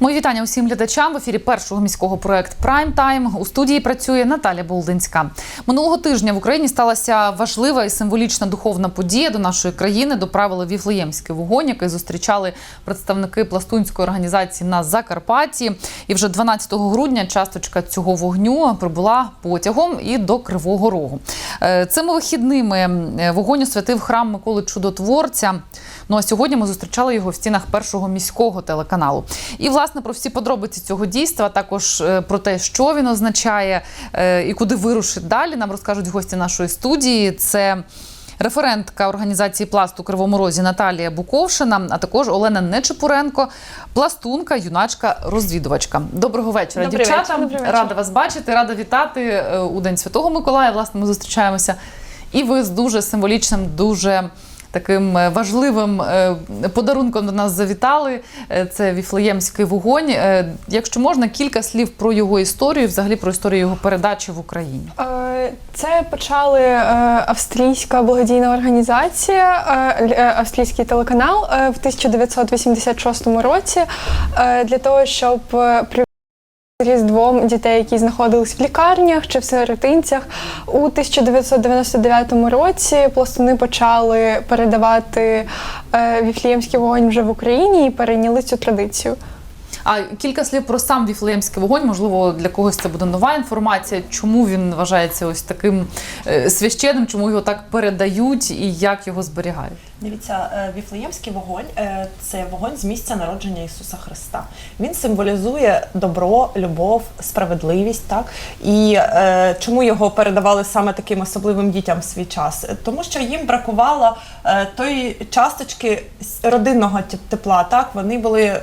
Мої вітання усім глядачам в ефірі першого міського проект Прайм Тайм. У студії працює Наталя Болдинська. Минулого тижня в Україні сталася важлива і символічна духовна подія до нашої країни. Доправили Віфлеємський вогонь, який зустрічали представники пластунської організації на Закарпатті. І вже 12 грудня часточка цього вогню прибула потягом і до Кривого Рогу. Е, Цими вихідними е, вогонь освятив храм Миколи Чудотворця. Ну а сьогодні ми зустрічали його в стінах першого міського телеканалу. І власне про всі подробиці цього дійства, також е, про те, що він означає е, і куди вирушить далі. Нам розкажуть гості нашої студії. Це референтка організації пласт у Кривому Розі Наталія Буковшина, а також Олена Нечепуренко, пластунка, юначка, розвідувачка. Доброго вечора, Добрий дівчата. вечір. Вечір. Рада вас бачити, рада вітати е, у День Святого Миколая. Власне, ми зустрічаємося. І ви з дуже символічним, дуже таким е, важливим е, подарунком до нас завітали. Е, Це Віфлеємський вогонь. Якщо можна, кілька слів про його історію, взагалі про історію його передачі в Україні. Це почали австрійська благодійна організація, австрійський телеканал в 1986 році для того, щоб при Різдвом дітей, які знаходились в лікарнях чи в сиротинцях, у 1999 році пластуни почали передавати е, віфліємський вогонь вже в Україні і перейняли цю традицію. А кілька слів про сам Віфлеємський вогонь. Можливо, для когось це буде нова інформація. Чому він вважається ось таким е, священним, чому його так передають і як його зберігають? Дивіться, е, віфлеємський вогонь е, це вогонь з місця народження Ісуса Христа. Він символізує добро, любов, справедливість. Так і е, чому його передавали саме таким особливим дітям в свій час? Тому що їм бракувало е, тої часточки родинного тепла. Так вони були е,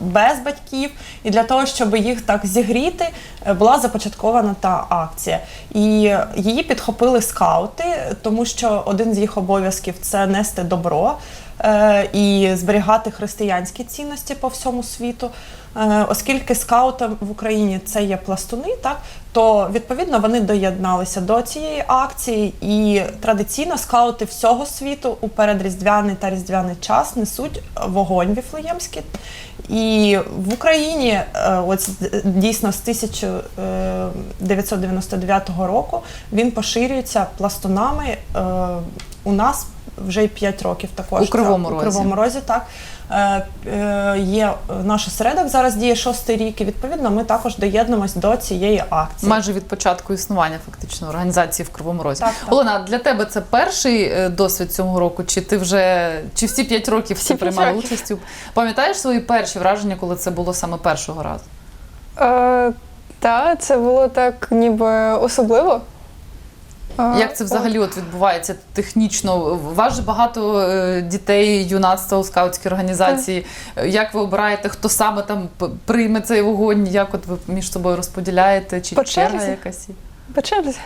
без батьків, і для того, щоб їх так зігріти, е, була започаткована та акція. І її підхопили скаути, тому що один з їх обов'язків це нести добро е, і зберігати християнські цінності по всьому світу. Е, Оскільки скаутам в Україні це є пластуни, так то відповідно вони доєдналися до цієї акції, і традиційно скаути всього світу у передріздвяний та різдвяний час несуть вогонь віфлеємський. І в Україні, е, от дійсно з 1999 року, він поширюється пластунами у нас вже 5 років також. У Кривому Так, Розі. У Кривому Розі, так. Е, е, Є наш осередок, зараз діє шостий рік, і відповідно ми також доєднуємось до цієї акції. Майже від початку існування фактично організації в Кривому Розі. Так, так. Олена, для тебе це перший е, досвід цього року? Чи ти вже чи всі п'ять років Всі всі приймали участь? Пам'ятаєш свої перші враження, коли це було саме першого разу? Е, та, це було так ніби особливо. Як це взагалі от відбувається технічно? У вас же багато е, дітей, юнацтва у скаутській організації. Як ви обираєте, хто саме там прийме цей вогонь? Як от ви між собою розподіляєте? Чи черга якась? По черзі.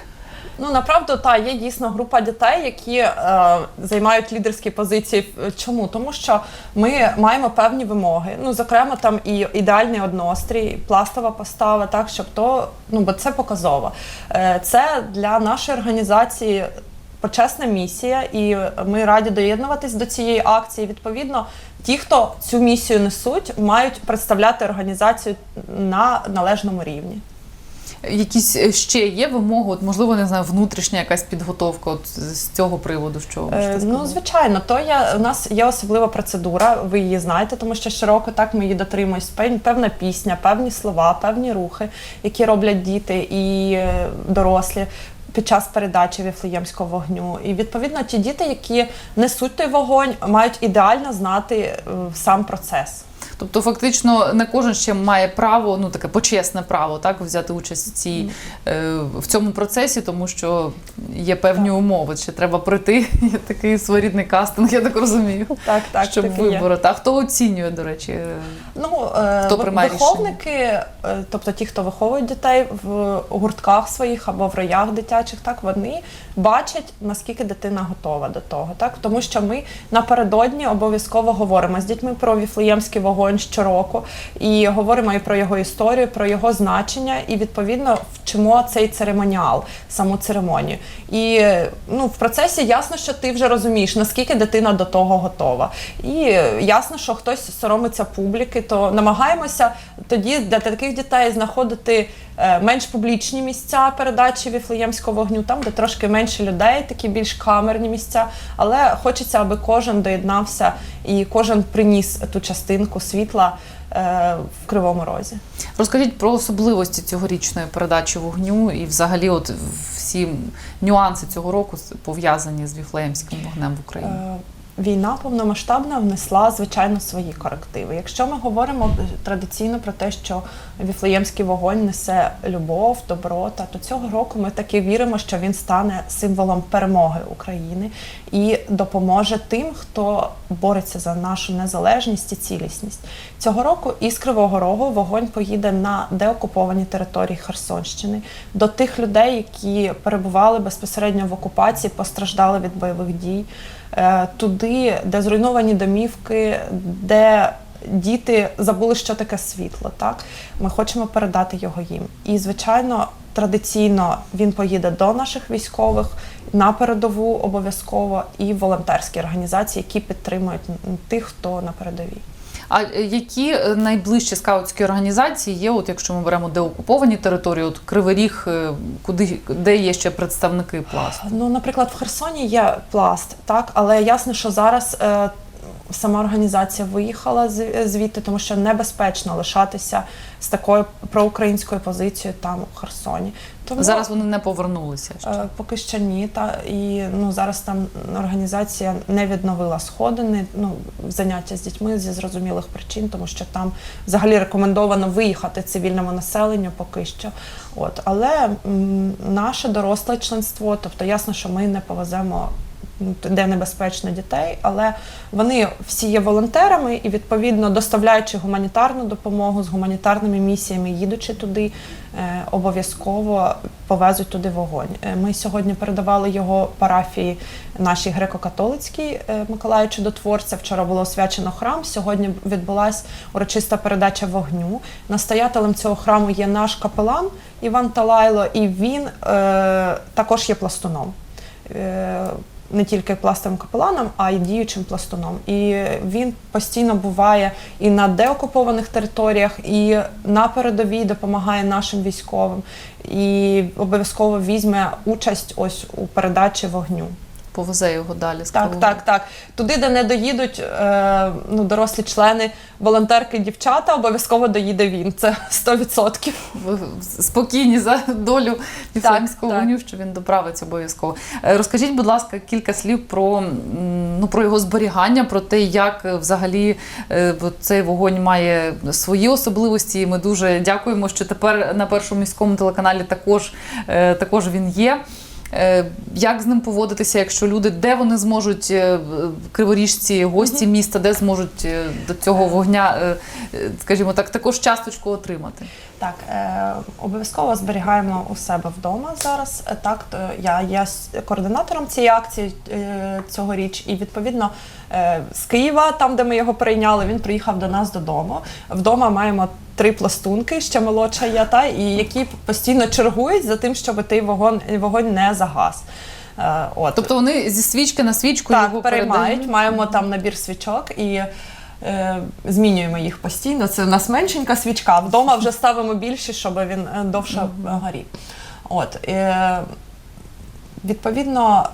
Ну направду та є дійсно група дітей, які е, займають лідерські позиції. Е, Чому? Тому що ми маємо певні вимоги. Ну, зокрема, там і ідеальний однострій, пластова постава, так щоб то ну бо це показово. Е, це для нашої організації. Почесна місія, і ми раді доєднуватись до цієї акції. Відповідно, ті, хто цю місію несуть, мають представляти організацію на належному рівні. Якісь е, ще є вимоги? От можливо, не знаю, внутрішня якась підготовка от з цього приводу, що ви можете сказати? Ну, звичайно, то я, у нас є особлива процедура, ви її знаєте, тому що щороку так ми її дотримуємось. Певна пісня, певні слова, певні рухи, які роблять діти і е, дорослі. Під час передачі віфлеємського вогню, і відповідно ті діти, які несуть той вогонь, мають ідеально знати е, сам процес. Тобто, фактично, не кожен ще має право, ну таке почесне право, так взяти участь в цій е, в цьому процесі, тому що є певні умови. Ще треба пройти. Є такий своєрідний кастинг, я так розумію. Так, так, щоб вибороти. А хто оцінює, до речі? е, Ну, е, Хто приймає виховники, е, тобто ті, хто виховують дітей в гуртках своїх або в роях дитячих, так вони бачать, наскільки дитина готова до того. Так? Тому що ми напередодні обов'язково говоримо з дітьми про віфлеємський вогонь. Вогонь щороку і говоримо і про його історію, про його значення, і відповідно вчимо цей церемоніал, саму церемонію. І ну, в процесі ясно, що ти вже розумієш, наскільки дитина до того готова. І ясно, що хтось соромиться публіки, то намагаємося тоді для таких дітей знаходити менш публічні місця передачі віфлеємського вогню, там, де трошки менше людей, такі більш камерні місця. Але хочеться, аби кожен доєднався і кожен приніс ту частинку світла е, в кривому розі. Розкажіть про особливості цьогорічної передачі вогню і взагалі от всі нюанси цього року пов'язані з віфлеємським вогнем в Україні. Війна повномасштабна внесла звичайно свої корективи. Якщо ми говоримо традиційно про те, що віфлеємський вогонь несе любов, доброта, то цього року ми таки віримо, що він стане символом перемоги України і допоможе тим, хто бореться за нашу незалежність і цілісність. Цього року із Кривого Рогу вогонь поїде на деокуповані території Херсонщини до тих людей, які перебували безпосередньо в окупації, постраждали від бойових дій туди, де зруйновані домівки, де діти забули, що таке світло. Так ми хочемо передати його їм. І звичайно, традиційно він поїде до наших військових на передову обов'язково і волонтерські організації, які підтримують тих, хто на передовій. А е, які е, найближчі скаутські організації є, от якщо ми беремо деокуповані території, от Кривий Ріг, е, куди де є ще представники пласту? Ну, наприклад, в Херсоні є пласт, так, але ясно, що зараз сама організація виїхала звідти, тому що небезпечно лишатися з такою проукраїнською позицією там у Херсоні. Тому Зараз вони не повернулися. Ще. е, поки що ні. Та і ну зараз там організація не відновила сходини, ну заняття з дітьми зі зрозумілих причин, тому що там взагалі рекомендовано виїхати цивільному населенню поки що. От але м, наше доросле членство, тобто ясно, що ми не повеземо. Де небезпечно дітей, але вони всі є волонтерами і відповідно доставляючи гуманітарну допомогу з гуманітарними місіями, їдучи туди, е, обов'язково повезуть туди вогонь. Е, Ми сьогодні передавали його парафії нашій греко-католицькій е, Миколаю Чудотворця. Вчора було освячено храм. Сьогодні відбулася урочиста передача вогню. Настоятелем цього храму є наш капелан Іван Талайло, і він е, також є пластуном. Е, не тільки пластовим капеланом, а й діючим пластуном. І він постійно буває і на деокупованих територіях, і на передовій допомагає нашим військовим, і обов'язково візьме участь ось у передачі вогню. Повезе його далі з Так, так, так. Туди, де не доїдуть е, ну, дорослі члени, волонтерки, дівчата, обов'язково доїде він. Це 100%. Ви спокійні за долю віфлеємського вогню, що він доправиться обов'язково. Е, Розкажіть, будь ласка, кілька слів про, ну, про його зберігання, про те, як е, взагалі е, цей вогонь має свої особливості. І Ми дуже дякуємо, що тепер на першому міському телеканалі також, е, також він є. Е, Як з ним поводитися, якщо люди, де вони зможуть е, криворіжці, гості міста, де зможуть е, до цього вогня, скажімо так, також часточку отримати? Так, е, обов'язково зберігаємо у себе вдома зараз. Е, Так, то я є с- координатором цієї акції е, цьогоріч, і відповідно е, з Києва, там де ми його прийняли, він приїхав до нас додому. Вдома маємо три пластунки, ще молодша я, та і які постійно чергують за тим, щоб той вогонь, вогонь не загас. Е, От. Тобто вони зі свічки на свічку його Так, переймають. передають? Маємо там набір свічок і е, змінюємо їх постійно. Це у нас меншенька свічка. Вдома вже ставимо більші, щоб він е, довше горів. От, е, відповідно,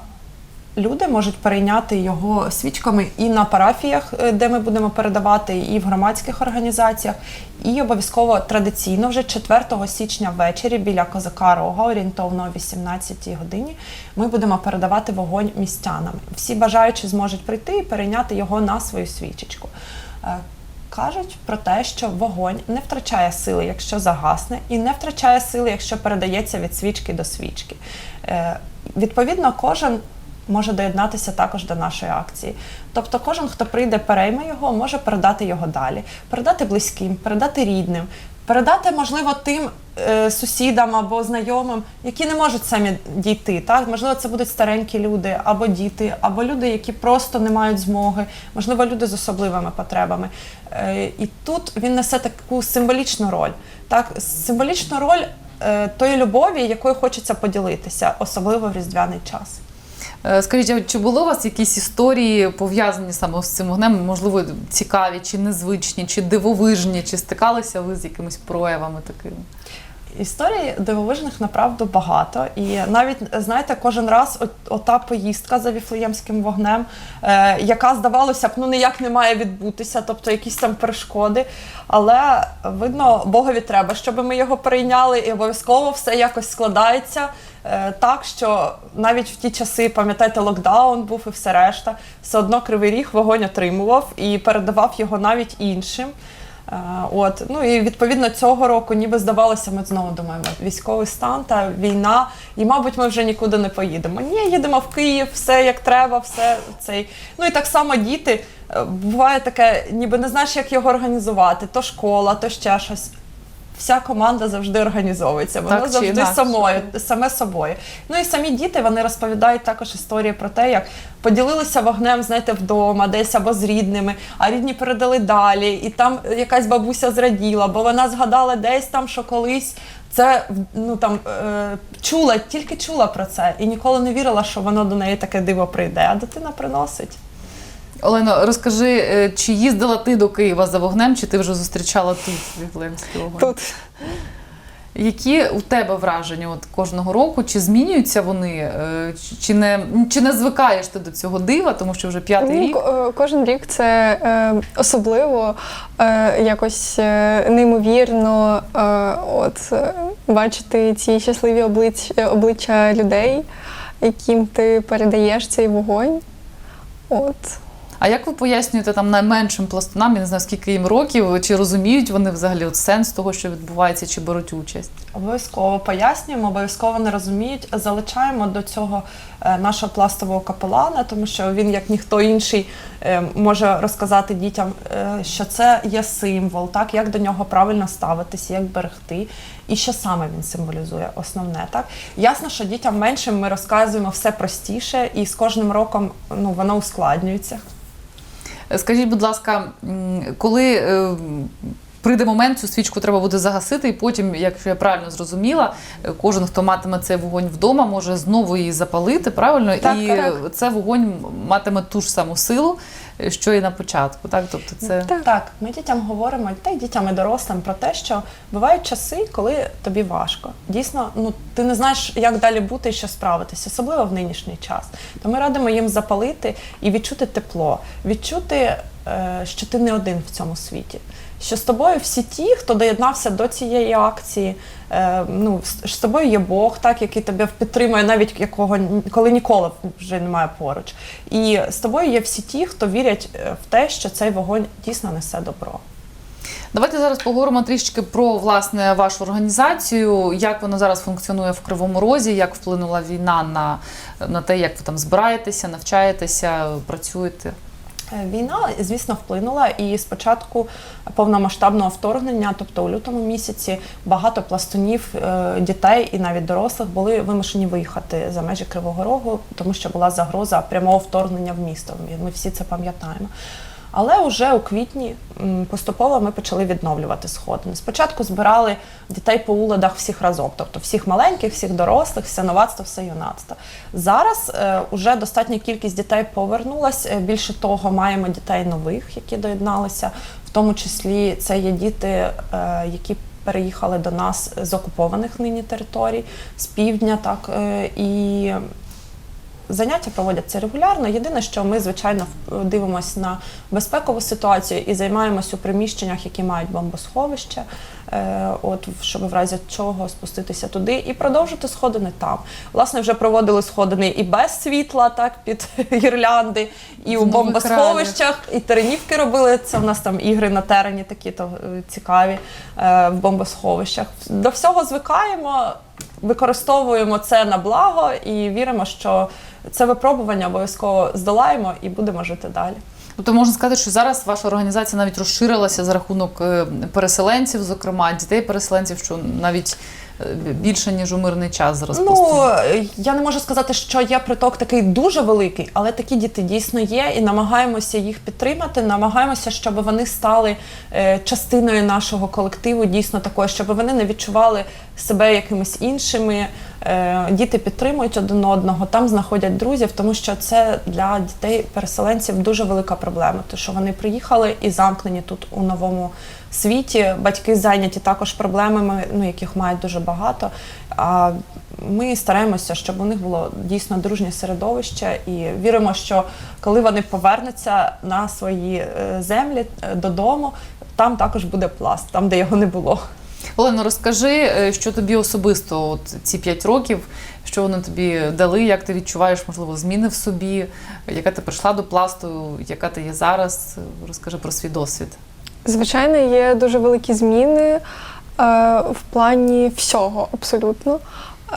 люди можуть перейняти його свічками і на парафіях, е, де ми будемо передавати, і в громадських організаціях. І обов'язково традиційно вже 4 січня ввечері біля козака Рога, орієнтовно о 18-й годині, ми будемо передавати вогонь містянам. Всі бажаючі зможуть прийти і перейняти його на свою свічечку. Е, Кажуть про те, що вогонь не втрачає сили, якщо загасне, і не втрачає сили, якщо передається від свічки до свічки. Е, відповідно, кожен може доєднатися також до нашої акції. Тобто, кожен, хто прийде, перейме його, може передати його далі, передати близьким, передати рідним. Передати, можливо, тим е, сусідам або знайомим, які не можуть самі дійти. Так? Можливо, це будуть старенькі люди, або діти, або люди, які просто не мають змоги, можливо, люди з особливими потребами. Е, і тут він несе таку символічну роль. Так? Символічну роль е, тої любові, якою хочеться поділитися, особливо в різдвяний час. Е, Скажіть, а чи були у вас якісь історії пов'язані саме з цим вогнем? Можливо, цікаві, чи незвичні, чи дивовижні, чи стикалися ви з якимись проявами такими? Історій дивовижних направду багато. І навіть знаєте, кожен раз от, ота поїздка за віфлеємським вогнем, е, яка здавалося б, ну ніяк не має відбутися, тобто якісь там перешкоди. Але видно, Богові треба, щоб ми його прийняли, і обов'язково все якось складається. Е, Так що навіть в ті часи, пам'ятаєте, локдаун був і все решта, все одно кривий ріг вогонь отримував і передавав його навіть іншим. Е, От ну і відповідно цього року, ніби здавалося, ми знову думаємо, військовий стан та війна, і мабуть, ми вже нікуди не поїдемо. Ні, їдемо в Київ, все як треба, все цей. Ну і так само діти. Е, Буває таке, ніби не знаєш, як його організувати, то школа, то ще щось. Вся команда завжди організовується, вона Так завжди самою, саме собою. Ну і самі діти вони розповідають також історії про те, як поділилися вогнем, знаєте, вдома, десь або з рідними, а рідні передали далі, і там якась бабуся зраділа, бо вона згадала десь там, що колись. Це ну там е, чула, тільки чула про це і ніколи не вірила, що воно до неї таке диво прийде. А дитина приносить. Олено, розкажи, е, чи їздила ти до Києва за вогнем, чи ти вже зустрічала тут Віфлеємський вогонь? Тут Які у тебе враження от кожного року? Чи змінюються вони, е, чи- не, чи не звикаєш ти до цього дива, тому що вже п'ятий ну, рік? е, кожен рік це е, особливо е, якось неймовірно е, от, бачити ці щасливі облич, обличчя людей, яким ти передаєш цей вогонь. От. А як ви пояснюєте там найменшим пластунам, я не знаю скільки їм років, чи розуміють вони взагалі от сенс того, що відбувається, чи беруть участь? Обов'язково пояснюємо, обов'язково не розуміють. Залучаємо до цього е, нашого пластового капелана, тому що він, як ніхто інший, е, може розказати дітям, е, що це є символ, так як до нього правильно ставитися, як берегти, і що саме він символізує. Основне так ясно, що дітям меншим ми розказуємо все простіше, і з кожним роком ну воно ускладнюється. Скажіть, будь ласка, коли е, прийде момент, цю свічку треба буде загасити, і потім, якщо я правильно зрозуміла, е, кожен, хто матиме цей вогонь вдома, може знову її запалити, правильно? Так, і так. це вогонь матиме ту ж саму силу, що і на початку. Так? Тобто це Так. Так, ми дітям говоримо, та й дітям і дорослим про те, що бувають часи, коли тобі важко. Дійсно, ну ти не знаєш, як далі бути і що справитися, особливо в нинішній час. То ми радимо їм запалити і відчути тепло, відчути, е, що ти не один в цьому світі. Що з тобою всі ті, хто доєднався до цієї акції, е, ну з тобою є Бог, так який тебе підтримує, навіть якого коли ніколи вже немає поруч. І з тобою є всі ті, хто вірять е, в те, що цей вогонь дійсно несе добро. Давайте зараз поговоримо трішки про власне вашу організацію, як вона зараз функціонує в Кривому Розі, як вплинула війна на, на те, як ви там збираєтеся, навчаєтеся, працюєте. Війна, звісно, вплинула, і спочатку повномасштабного вторгнення, тобто у лютому місяці, багато пластунів, е, дітей і навіть дорослих були вимушені виїхати за межі Кривого Рогу, тому що була загроза прямого вторгнення в місто. Ми всі це пам'ятаємо. Але вже у квітні поступово ми почали відновлювати сходини. Спочатку збирали дітей по уладах всіх разом, тобто всіх маленьких, всіх дорослих, все новацтво, все юнацтво. Зараз е, уже достатня кількість дітей повернулась. Е, Більше того, маємо дітей нових, які доєдналися. В тому числі це є діти, е, які переїхали до нас з окупованих нині територій, з півдня, так е, і Заняття проводяться регулярно. Єдине, що ми, звичайно, дивимося на безпекову ситуацію і займаємося у приміщеннях, які мають бомбосховище, е, от щоб в разі чого спуститися туди і продовжити сходини там. Власне, вже проводили сходини і без світла, так під гірлянди, і у бомбосховищах, і теренівки робили. Це в нас там ігри на терені такі то е, цікаві е, в бомбосховищах. До всього звикаємо. Використовуємо це на благо і віримо, що це випробування обов'язково здолаємо і будемо жити далі. Тобто можна сказати, що зараз ваша організація навіть розширилася за рахунок е, переселенців, зокрема дітей переселенців, що навіть більше ніж у мирний час зараз. Ну я не можу сказати, що є приток такий дуже великий, але такі діти дійсно є, і намагаємося їх підтримати. Намагаємося, щоб вони стали е, частиною нашого колективу, дійсно такою, щоб вони не відчували себе якимись іншими. Е, Діти підтримують один одного, там знаходять друзів, тому що це для дітей-переселенців дуже велика проблема. Тому що вони приїхали і замкнені тут у новому світі. Батьки зайняті також проблемами, ну яких мають дуже багато. А ми стараємося, щоб у них було дійсно дружнє середовище, і віримо, що коли вони повернуться на свої е, землі е, додому, там також буде пласт, там де його не було. Олено, розкажи, е, що тобі особисто от ці 5 років, що вони тобі дали, як ти відчуваєш, можливо, зміни в собі, яка ти прийшла до пласту, яка ти є зараз. Розкажи про свій досвід. Звичайно, є дуже великі зміни е, в плані всього абсолютно.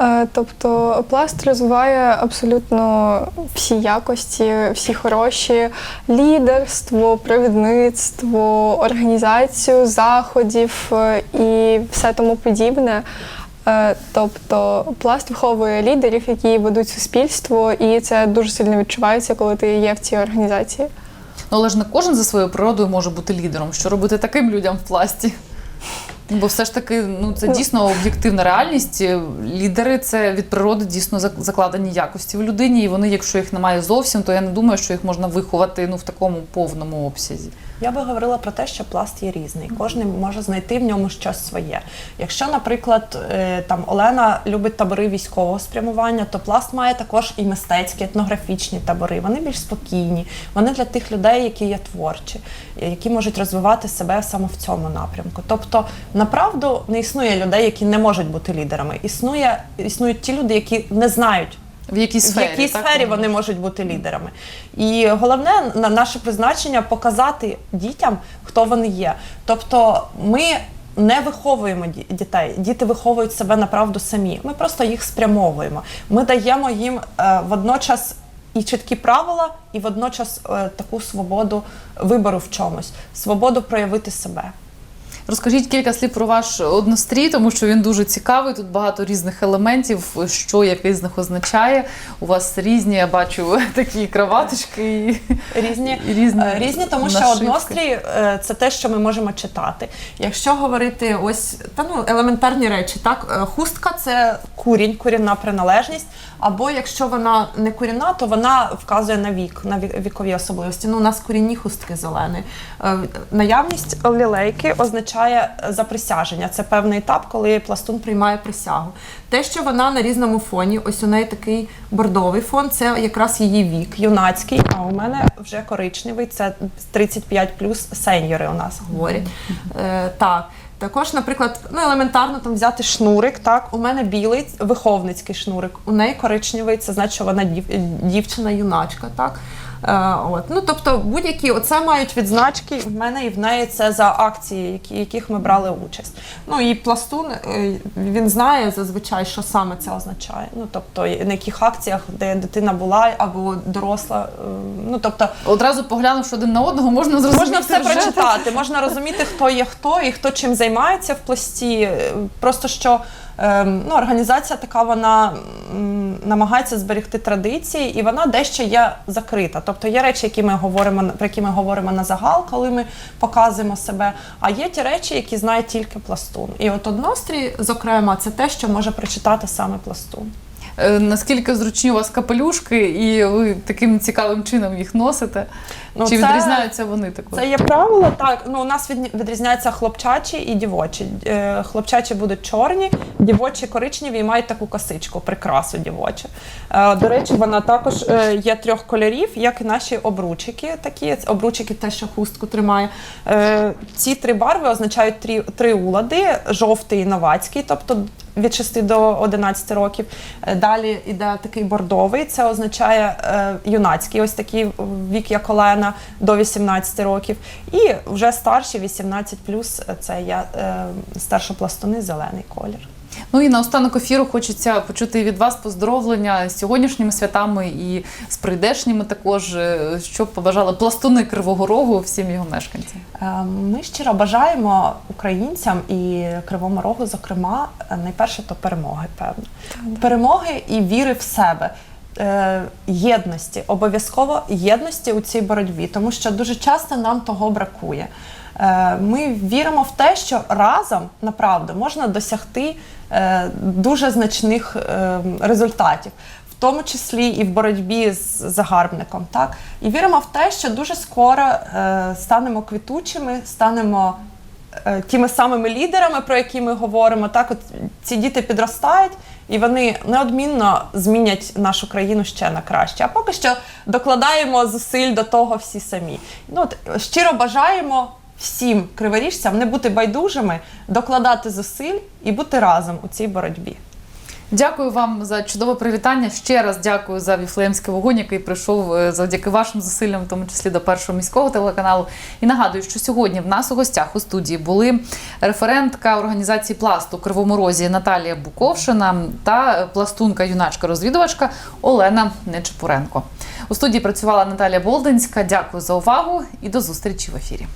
Е, тобто пласт розвиває абсолютно всі якості, всі хороші лідерство, провідництво, організацію заходів е, і все тому подібне. Тобто пласт виховує лідерів, які ведуть суспільство, і це дуже сильно відчувається, коли ти є в цій організації. Ну, але ж не кожен за своєю природою може бути лідером. Що робити таким людям в пласті? Ну, Бо все ж таки, ну це дійсно об'єктивна реальність. Лідери це від природи дійсно закладені якості в людині, і вони, якщо їх немає зовсім, то я не думаю, що їх можна виховати ну в такому повному обсязі. Я би говорила про те, що пласт є різний. Кожен може знайти в ньому щось своє. Якщо, наприклад, е, там Олена любить табори військового спрямування, то пласт має також і мистецькі, етнографічні табори. Вони більш спокійні. Вони для тих людей, які є творчі, які можуть розвивати себе саме в цьому напрямку. Тобто, направду не існує людей, які не можуть бути лідерами. Існує існують ті люди, які не знають. В якій сфері, в якій так, сфері вони можуть бути лідерами. І головне на наше призначення показати дітям, хто вони є. Тобто ми не виховуємо дітей, діти виховують себе направду самі. Ми просто їх спрямовуємо. Ми даємо їм е, водночас. І чіткі правила, і водночас е, таку свободу вибору в чомусь, свободу проявити себе. Розкажіть кілька слів про ваш однострій, тому що він дуже цікавий. Тут багато різних елементів, що який з них означає. У вас різні, я бачу, такі краваточки і Різні, І різні Е, різні, тому що нашивки. однострій е, це те, що ми можемо читати. Якщо говорити ось та ну елементарні речі, так е, хустка це курінь, курінна приналежність. Або якщо вона не курінна, то вона вказує на вік, на вікові особливості. Ну, у нас курінні хустки зелені. Наявність лілейки означає заприсяження. Це певний етап, коли пластун приймає присягу. Те, що вона на різному фоні, ось у неї такий бордовий фон, це якраз її вік, юнацький. А у мене вже коричневий, це 35 плюс сеньори у нас говорять. Е, так. Також, наприклад, ну елементарно там взяти шнурик. Так, у мене білий виховницький шнурик, у неї коричневий, це значить, що вона дів, дівчина, юначка. Так. Е, от. Ну, тобто, будь-які оце мають відзначки в мене і в неї це за акції, які, яких ми брали участь. Ну і пластун е, він знає зазвичай, що саме це означає. Ну тобто, на яких акціях, де дитина була або доросла. е, Ну тобто, одразу поглянувши один на одного, можна зрозуміти. Можна все вже. прочитати, можна розуміти, хто є хто і хто чим займається в пласті. Просто що ну, організація така, вона намагається зберегти традиції, і вона дещо є закрита. Тобто є речі, які ми говоримо про які ми говоримо на загал, коли ми показуємо себе. А є ті речі, які знає тільки пластун. І от однострій, зокрема, це те, що може прочитати саме пластун. Е, Наскільки зручні у вас капелюшки, і ви таким цікавим чином їх носите? Ну, Чи це- відрізняються вони також? Це є правило, так. Ну, у нас від, відрізняються хлопчачі і дівочі. Е, хлопчачі будуть чорні, дівочі коричневі і мають таку косичку, прикрасу дівочу. Е, до речі, вона також е, є трьох кольорів, як і наші обручики. Такі обручики, те, що хустку тримає. Е, ці три барви означають три, три улади: жовтий і новацький, тобто від 6 до 11 років. Е, Далі йде такий бордовий, це означає е, юнацький, ось такий вік, як Олена, до 18 років. І вже старші 18 плюс це я е, старшопластуни, зелений колір. Ну і наостанок ефіру хочеться почути від вас поздоровлення з сьогоднішніми святами і з прийдешніми також, е, щоб побажали пластуни Кривого Рогу всім його мешканцям. Е, Ми щиро бажаємо українцям і Кривому Рогу, зокрема, найперше то перемоги, певно. Перемоги і віри в себе. е, Єдності, обов'язково єдності у цій боротьбі, тому що дуже часто нам того бракує. Е, Ми віримо в те, що разом направду можна досягти е, дуже значних е, результатів, в тому числі і в боротьбі з загарбником. Так? І віримо в те, що дуже скоро е, станемо квітучими, станемо е, тими самими лідерами, про які ми говоримо. Так, от ці діти підростають, і вони неодмінно змінять нашу країну ще на краще. А поки що докладаємо зусиль до того всі самі. Ну, от, щиро бажаємо всім криворіжцям не бути байдужими, докладати зусиль і бути разом у цій боротьбі. Дякую вам за чудове привітання. Ще раз дякую за віфлеємський вогонь, який прийшов е, завдяки вашим зусиллям, в тому числі до першого міського телеканалу. І нагадую, що сьогодні в нас у гостях у студії були референтка організації пласту у Кривому Розі Наталія Буковшина та пластунка юначка розвідувачка Олена Нечепуренко. У студії працювала Наталія Болдинська. Дякую за увагу і до зустрічі в ефірі.